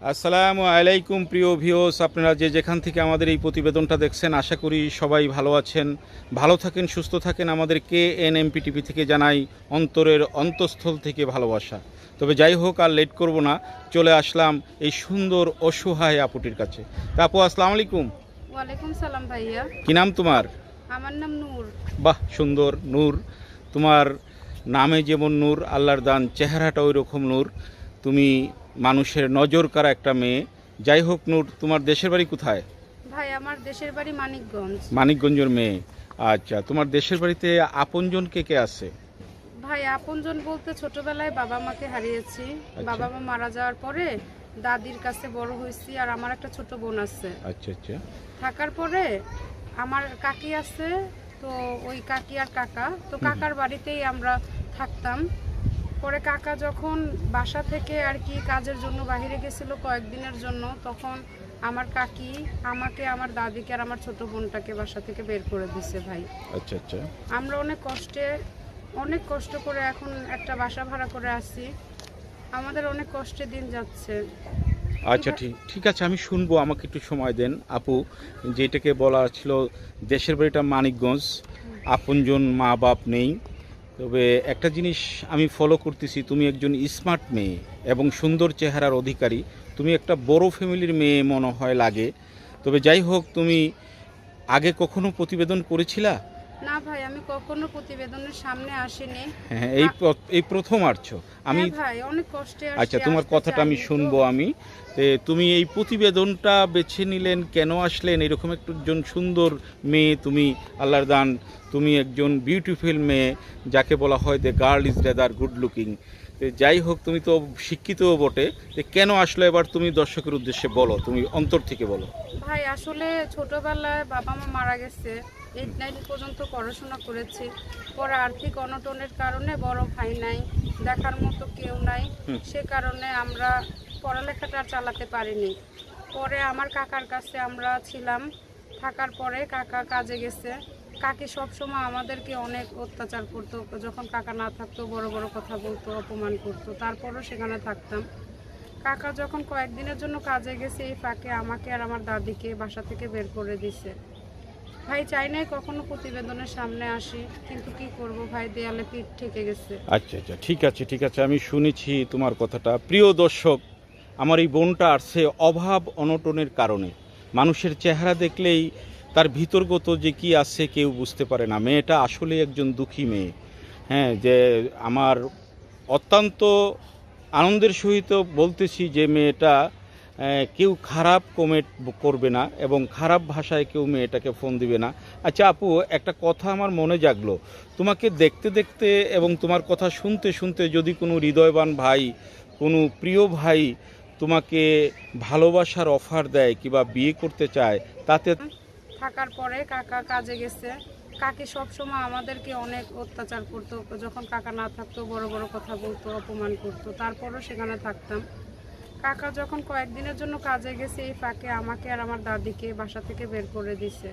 আসসালামু আলাইকুম প্রিয় ভিওস আপনারা যে যেখান থেকে আমাদের এই প্রতিবেদনটা দেখছেন আশা করি সবাই ভালো আছেন। ভালো থাকেন সুস্থ থাকেন। আমাদের কে এন এমপি টিভি থেকে জানাই অন্তরের অন্তঃস্থল থেকে ভালোবাসা। তবে যাই হোক আর লেট করব না। চলে আসলাম এই সুন্দর অসহায় আপুটির কাছে। তা আপু আসসালামু আলাইকুম। ওয়ালাইকুম সালাম ভাইয়া। কি নাম তোমার? আমার নাম নূর। বাহ সুন্দর নূর। তোমার নামে যেমন নূর আল্লাহর দান চেহারাটা ওই রকম নূর। তুমি মানুষের নজর কারা একটা মেয়ে। যাই হোক নূর তোমার দেশের বাড়ি কোথায়? ভাই আমার দেশের বাড়ি মানিকগঞ্জ। মানিকগঞ্জের মেয়ে। আচ্ছা তোমার দেশের বাড়িতে আপনজন কে কে আছে? ভাই আপনজন বলতে ছোটবেলায় বাবা মাকে হারিয়েছি। আচ্ছা। বাবা মা মারা যাওয়ার পরে দাদির কাছে বড় হয়েছি আর আমার একটা ছোট বোন আছে। আচ্ছা আচ্ছা। থাকার পরে আমার কাকি আছে তো ওই কাকি আর কাকা। তো কাকার বাড়িতেই আমরা থাকতাম। পরে কাকা যখন বাসা থেকে আর কি কাজের জন্য বাইরে গেছিল কয়েকদিনের জন্য তখন আমার কাকি আমাকে আমার দাদিকে আর আমার ছোট বোনটাকে বাসা থেকে বের করে দিছে ভাই। আচ্ছা আচ্ছা। আমরা অনেক কষ্টে অনেক কষ্ট করে এখন একটা বাসা ভাড়া করে আছি আমাদের অনেক কষ্টে দিন যাচ্ছে। আচ্ছা ঠিক ঠিক আছে আমি শুনব আমাকে একটু সময় দেন। আপু যেটাকে বলা ছিল দেশের বাড়িটা মানিকগঞ্জ। আপনজন মা বাপ নেই। তবে একটা জিনিস আমি ফলো করতেছি, তুমি একজন স্মার্ট মেয়ে এবং সুন্দর চেহারার অধিকারী, তুমি একটা বড় ফ্যামিলির মেয়ে মনে হয় লাগে। তবে যাই হোক, তুমি আগে কখনো প্রতিবেদন করেছিলা? না ভাই আমি কখনো প্রতিবেদনের সামনে আসিনি। হ্যাঁ এই এই প্রথম আসছো। আমি হ্যাঁ ভাই অনেক কষ্টে আচ্ছা তোমার কথাটা আমি শুনব আমি। তুমি এই প্রতিবেদনটা বেছে নিলেন কেন আসলেন? এরকম একজন সুন্দর মেয়ে তুমি আল্লাহর দান তুমি একজন বিউটিফুল মেয়ে যাকে বলা হয় the girl is rather good looking যাই হোক তুমি তো শিক্ষিতও বটে। কেন আসলে? এবার তুমি দর্শকের উদ্দেশ্যে বলো তুমি অন্তর থেকে বলো। ভাই আসলে ছোটবেলায় বাবা মা মারা গেছে। এইট নাইন পর্যন্ত পড়াশোনা করেছি। পরে আর্থিক অনটনের কারণে বড় ভাই নাই দেখার মতো কেউ নাই। সে কারণে আমরা পড়ালেখাটা আর চালাতে পারিনি। পরে আমার কাকার কাছে আমরা ছিলাম। থাকার পরে কাকা কাজে গেছে। কাকি সবসময় আমাদেরকে অনেক অত্যাচার করতো। যখন কাকা না থাকতো বড় বড় কথা বলতো অপমান করতো। তারপরও সেখানে থাকতাম। কাকা যখন কয়েকদিনের জন্য কাজে গেছে এই ফাঁকে আমাকে আর আমার দাদিকে বাসা থেকে বের করে দিছে। ভাই চাই নাই কখনো প্রতিবেদনের সামনে আসি, কিন্তু কি করব ভাই? দেয়ালে পিঠ ঠেকে গেছে। আচ্ছা আচ্ছা ঠিক আছে ঠিক আছে, আমি শুনেছি তোমার কথাটা। প্রিয় দর্শক, আমার এই বোনটা আসছে অভাব অনটনের কারণে। মানুষের চেহারা দেখলেই তার ভিতরগত যে কি আছে কেউ বুঝতে পারে না। মেয়েটা আসলে একজন দুঃখী মেয়ে। হ্যাঁ যে আমার অত্যন্ত আনন্দের সহিত বলতেছি যে মেয়েটা কেউ খারাপ কমেন্ট করবে না এবং খারাপ ভাষায় কেউ মেয়েটাকে ফোন দিবে না। আচ্ছা আপু, একটা কথা আমার মনে জাগলো। তোমাকে দেখতে দেখতে এবং তোমার কথা শুনতে শুনতে যদি কোনো হৃদয়বান ভাই, কোনো প্রিয় ভাই তোমাকে ভালোবাসার অফার দেয় কিংবা বিয়ে করতে চায়, তাতে থাকার পরে কাকা কাজে গেছে। কাকি সবসময় আমাদেরকে অনেক অত্যাচার করতো। যখন কাকা না থাকতো, বড় বড় কথা বলতো, অপমান করতো। তারপরও সেখানে থাকতাম। কাকা যখন কয়েকদিনের জন্য কাজে গেছে এই ফাঁকে আমাকে আর আমার দাদিকে বাসা থেকে বের করে দিছে।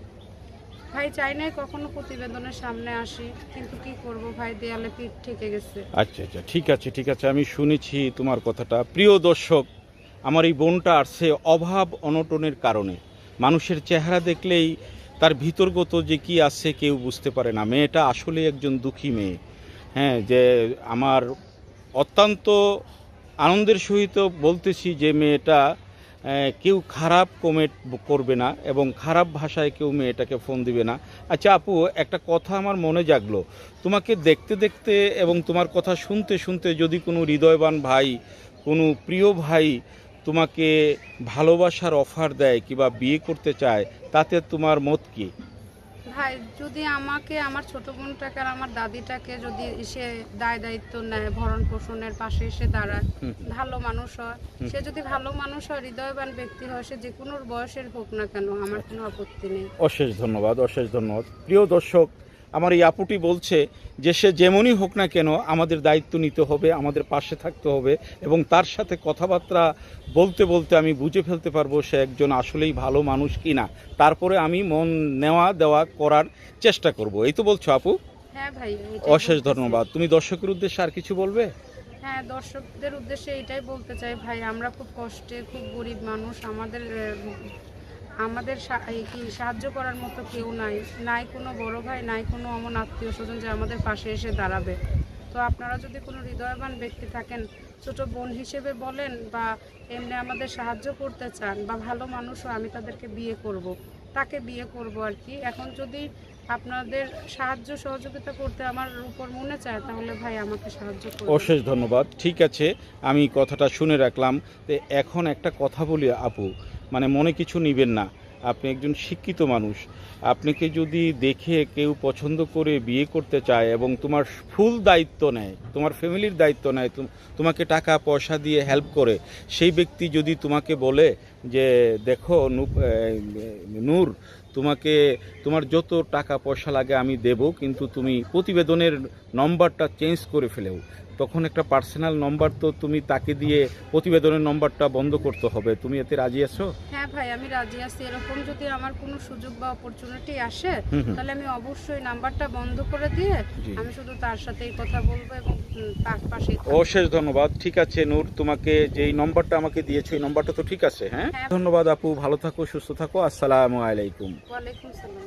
ভাই, চাই নাই কখনো প্রতিবেদনের সামনে আসি, কিন্তু কি করব ভাই, দেয়ালে পিঠ ঠেকে গেছে। আচ্ছা আচ্ছা ঠিক আছে ঠিক আছে, আমি শুনেছি তোমার কথাটা। প্রিয় দর্শক, আমার এই বোনটা আসছে অভাব অনটনের কারণে। মানুষের চেহারা দেখলেই তার ভিতরগত যে কি আছে কেউ বুঝতে পারে না। মেয়েটা আসলে একজন দুঃখী মেয়ে। হ্যাঁ যে আমার অত্যন্ত আনন্দের সহিত বলতেছি যে মেয়েটা কেউ খারাপ কমেন্ট করবে না এবং খারাপ ভাষায় কেউ মেয়েটাকে ফোন দিবে না। আচ্ছা আপু, একটা কথা আমার মনে জাগলো। তোমাকে দেখতে দেখতে এবং তোমার কথা শুনতে শুনতে যদি কোনো হৃদয়বান ভাই, কোনো প্রিয় ভাই তোমাকে ভালোবাসার অফার দেয় কিংবা বিয়ে করতে চায়, তাতে তোমার মত কি? ভাই যদি আমাকে আমার ছোট বোনটাকে আর আমার দাদিটাকে যদি সে দায় দায়িত্ব নেয় ভরণ পোষণের পাশে এসে দাঁড়ায় ভালো মানুষ হয়। সে যদি ভালো মানুষ হয় হৃদয়বান ব্যক্তি হয় সে যে কোনো বয়সের হোক না কেন আমার কোনো আপত্তি নেই। অশেষ ধন্যবাদ অশেষ ধন্যবাদ। প্রিয় দর্শক আমার এই আপুটি বলছে যে সে যেমনই হোক না কেন আমাদের দায়িত্ব নিতে হবে আমাদের পাশে থাকতে হবে এবং তার সাথে কথাবার্তা বলতে বলতে আমি বুঝে ফেলতে পারব সে একজন আসলেই ভালো মানুষ কি না। তারপরে আমি মন নেওয়া দেওয়া করার চেষ্টা করব। এই তো বলছো আপু? হ্যাঁ ভাই অশেষ ধন্যবাদ। তুমি দর্শকের উদ্দেশ্যে আর কিছু বলবে? হ্যাঁ দর্শকদের উদ্দেশ্যে এটাই বলতে চাই ভাই আমরা খুব কষ্টে খুব গরিব মানুষ আমাদের আমাদের সাহায্য করার মতো কেউ নাই। নাই কোনো বড় ভাই, নাই কোনো এমন আত্মীয় স্বজন যে আমাদের পাশে এসে দাঁড়াবে। তো আপনারা যদি কোনো হৃদয়বান ব্যক্তি থাকেন, ছোট বোন হিসেবে বলেন বা এমনি আমাদের সাহায্য করতে চান বা ভালো মানুষও, আমি তাদেরকে বিয়ে করব। তাকে বিয়ে করব আর কি। এখন যদি আপনাদের সাহায্য, সহযোগিতা করতে আমার উপর মনে চায়, তাহলে ভাই আমাকে সাহায্য করুন অশেষ ধন্যবাদ। ঠিক আছে, আমি কথাটা শুনে রাখলাম। এখন একটা কথা বলি আপু। মানে মনে কিছু নিবেন না। আপনি একজন শিক্ষিত মানুষ। আপনাকে যদি দেখে কেউ পছন্দ করে বিয়ে করতে চায় এবং তোমার ফুল দায়িত্ব নেয়, তোমার ফ্যামিলির দায়িত্ব নেয়, তুম- তোমাকে টাকা, পয়সা দিয়ে হেল্প করে, সেই ব্যক্তি যদি তোমাকে বলে যে, দেখো নূর, তোমাকে, তোমার যত টাকা, পয়সা লাগে আমি দেব, কিন্তু তুমি প্রতিবেদনের নম্বরটা চেঞ্জ করে ফেলেও। তখন একটা পার্সোনাল নম্বর তো তুমি তাকে দিয়ে প্রতিবেদনের নম্বরটা বন্ধ করতে হবে। তুমি এতে রাজি আছো? হ্যাঁ ভাই আমি রাজি আছি। এরকম যদি আমার কোনো সুযোগ বা অপরচুনিটি আসে। তাহলে আমি অবশ্যই নাম্বারটা বন্ধ করে দিয়ে আমি শুধু তার সাথেই কথা বলব এবং তার থাকব। অশেষ ধন্যবাদ। ঠিক আছে নূর তোমাকে যেই নম্বরটা আমাকে দিয়েছ এই নম্বরটা তো ঠিক আছে হ্যাঁ? হ্যাঁ। ধন্যবাদ আপু ভালো থাকো সুস্থ থাকো আসসালামু আলাইকুম। ওয়ালাইকুম সালাম